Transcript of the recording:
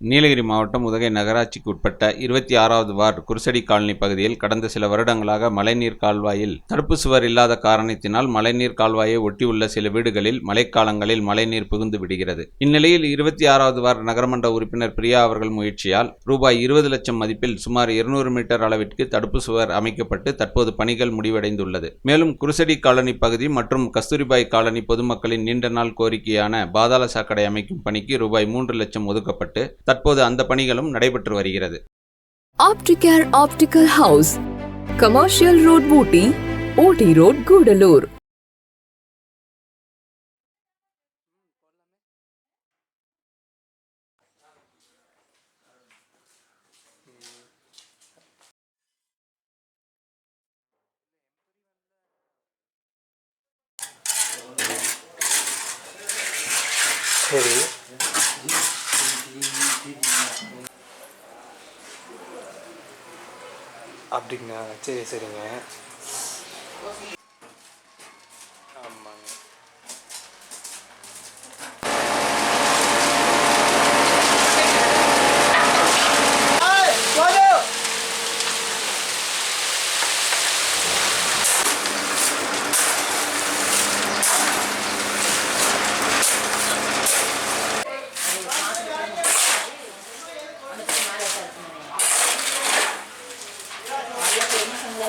நீலகிரி மாவட்டம் உதகை நகராட்சிக்கு உட்பட்ட இருபத்தி ஆறாவது வார்டு குருசடி காலனி பகுதியில் கடந்த சில வருடங்களாக மழைநீர் கால்வாயில் தடுப்பு சுவர் இல்லாத காரணத்தினால் மழைநீர் கால்வாயை ஒட்டியுள்ள சில வீடுகளில் மழைக்காலங்களில் மழைநீர் புகுந்து விடுகிறது. இந்நிலையில் இருபத்தி ஆறாவது வார்டு நகரமன்ற உறுப்பினர் பிரியா அவர்கள் முயற்சியால் ரூபாய் இருபது லட்சம் மதிப்பில் சுமார் இருநூறு மீட்டர் அளவிற்கு தடுப்பு சுவர் அமைக்கப்பட்டு தற்போது பணிகள் முடிவடைந்துள்ளது. மேலும் குருசடி காலனி பகுதி மற்றும் கஸ்தூரிபாய் காலனி பொதுமக்களின் நீண்ட நாள் கோரிக்கையான பாதாள சாக்கடை அமைக்கும் பணிக்கு ரூபாய் மூன்று லட்சம் ஒதுக்கப்பட்டு தற்போது அந்த பணிகளும் நடைபெற்று வருகிறது Opticare Optical House, Commercial Road Booty, OT Road Gudalur. சரி அப்படிங்களா சரி சரிங்க.